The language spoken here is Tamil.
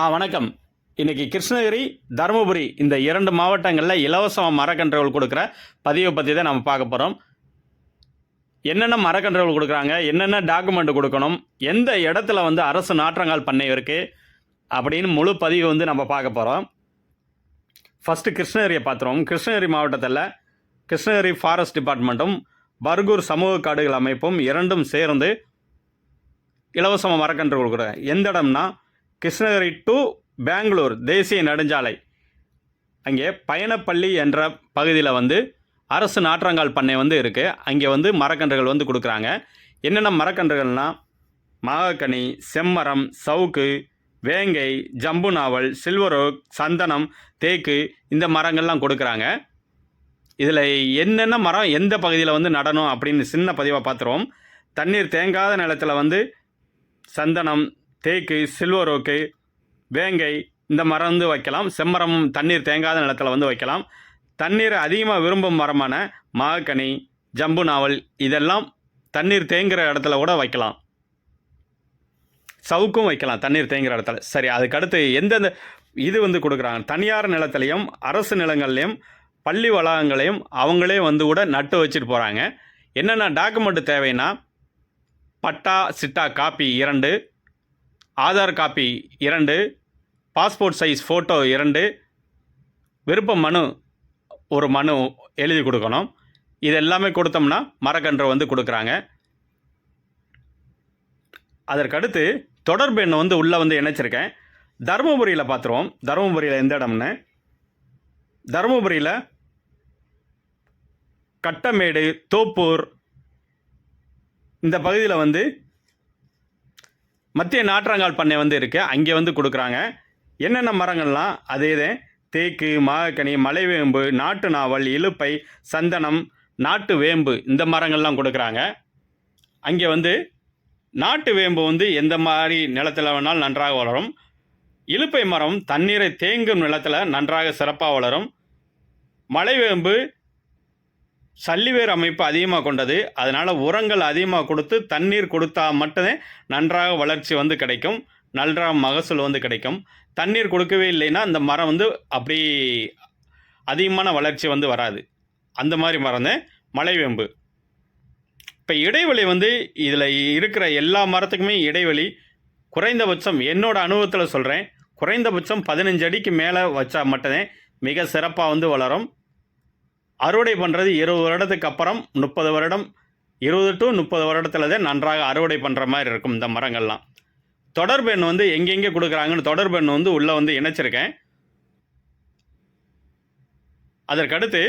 ஆ வணக்கம். இன்றைக்கி கிருஷ்ணகிரி தருமபுரி இந்த இரண்டு மாவட்டங்களில் இலவசமாக மரக்கன்றுகள் கொடுக்குற பதிவை பற்றி தான் நம்ம பார்க்க போகிறோம் என்னென்ன மரக்கன்றுகள் கொடுக்குறாங்க? என்னென்ன டாக்குமெண்ட் கொடுக்கணும்? எந்த இடத்துல வந்து அரசு நாற்றங்கால் பண்ணை இருக்குது அப்படின்னு முழு பதிவு வந்து நம்ம பார்க்க போகிறோம் ஃபஸ்ட்டு கிருஷ்ணகிரியை பார்த்துருவோம். கிருஷ்ணகிரி மாவட்டத்தில் கிருஷ்ணகிரி ஃபாரஸ்ட் டிபார்ட்மெண்ட்டும் பர்கூர் சமூக காடுகள் அமைப்பும் இரண்டும் சேர்ந்து இலவசமாக மரக்கன்று கொடுக்குறாங்க. எந்த இடம்னா கிருஷ்ணகிரி டு பெங்களூர் தேசிய நெடுஞ்சாலை. அங்கே பயணப்பள்ளி என்ற பகுதியில் வந்து அரசு நாற்றங்கால் பண்ணை வந்து இருக்குது அங்கே வந்து மரக்கன்றுகள் வந்து கொடுக்குறாங்க. என்னென்ன மரக்கன்றுகள்னால் மாகக்கனி செம்மரம் சவுக்கு வேங்கை ஜம்பு நாவல் சில்வரோக் சந்தனம் தேக்கு இந்த மரங்கள்லாம் கொடுக்குறாங்க. இதில் என்னென்ன மரம் எந்த பகுதியில் வந்து நடணும் அப்படின்னு சின்ன பதிவாக பார்த்துருவோம். தண்ணீர் தேங்காத நிலத்தில் வந்து சந்தனம் தேக்கு சில்வரோக்கு வேங்கை இந்த மரம் வந்து வைக்கலாம். செம்மரம் தண்ணீர் தேங்காத நிலத்தில் வந்து வைக்கலாம். தண்ணீர் அதிகமாக விரும்பும் மரமான மாகனி ஜம்பு நாவல் இதெல்லாம் தண்ணீர் தேங்குகிற இடத்துல கூட வைக்கலாம். சவுக்கும் வைக்கலாம் தண்ணீர் தேங்குகிற இடத்துல. சரி அதுக்கடுத்து எந்தெந்த இது வந்து கொடுக்குறாங்க? தனியார் நிலத்துலையும் அரசு நிலங்கள்லையும் பள்ளி வளாகங்களையும் அவங்களே வந்து கூட நட்டு வச்சுட்டு போகிறாங்க என்னென்ன டாக்குமெண்ட் தேவைன்னா பட்டா சிட்டா காப்பி இரண்டு ஆதார் காப்பி இரண்டு பாஸ்போர்ட் சைஸ் ஃபோட்டோ இரண்டு விருப்ப மனு ஒரு மனு எழுதி கொடுக்கணும். இது எல்லாமே கொடுத்தோம்னா மரக்கன்று வந்து கொடுக்குறாங்க. அதற்கடுத்து தொடர்பு எண்ணை வந்து உள்ளே வந்து இணைச்சிருக்கேன். தருமபுரியில் பார்த்துருவோம். தருமபுரியில் எந்த இடம்னு? தருமபுரியில் கட்டமேடு தோப்பூர் இந்த பகுதியில் வந்து மத்திய நாற்றங்கால் பண்ணை வந்து இருக்குது அங்கே வந்து கொடுக்குறாங்க. என்னென்ன மரங்கள்லாம்? அதே தான் தேக்கு மாகக்கனி மலைவேம்பு நாட்டு நாவல் இலுப்பை சந்தனம் நாட்டு வேம்பு இந்த மரங்கள்லாம் கொடுக்குறாங்க. அங்கே வந்து நாட்டு வேம்பு வந்து எந்த மாதிரி நிலத்தில் வேணாலும் நன்றாக வளரும். இலுப்பை மரம் தண்ணீரை தேங்கும் நிலத்தில் நன்றாக சிறப்பாக வளரும். மலைவேம்பு சல்லிவேர் அமைப்பு அதிகமாக கொண்டது. அதனால் உரங்கள் அதிகமாக கொடுத்து தண்ணீர் கொடுத்தா மட்டுமே நன்றாக வளர்ச்சி வந்து கிடைக்கும். நன்றாக மகசூல் வந்து கிடைக்கும். தண்ணீர் கொடுக்கவே இல்லைன்னா அந்த மரம் வந்து அப்படி அதிகமான வளர்ச்சி வந்து வராது. அந்த மாதிரி மரம் தான் மலைவேம்பு இப்போ இடைவெளி வந்து இதில் இருக்கிற எல்லா மரத்துக்குமே இடைவெளி குறைந்தபட்சம் என்னோடய அனுபவத்தில் சொல்கிறேன் குறைந்தபட்சம் பதினஞ்சு அடிக்கு மேலே வச்சா மட்டுமே மிக சிறப்பாக வந்து வளரும். அறுவடை பண்ணுறது இருபது வருடத்துக்கு அப்புறம் முப்பது வருடம் இருபது டு முப்பது வருடத்தில் தான் நன்றாக அறுவடை பண்ணுற மாதிரி இருக்கும் இந்த மரங்கள்லாம். தொடர்பு எண் வந்து எங்கெங்கே கொடுக்குறாங்கன்னு தொடர்பு எண் வந்து உள்ளே வந்து இணைச்சிருக்கேன். அதற்கடுத்து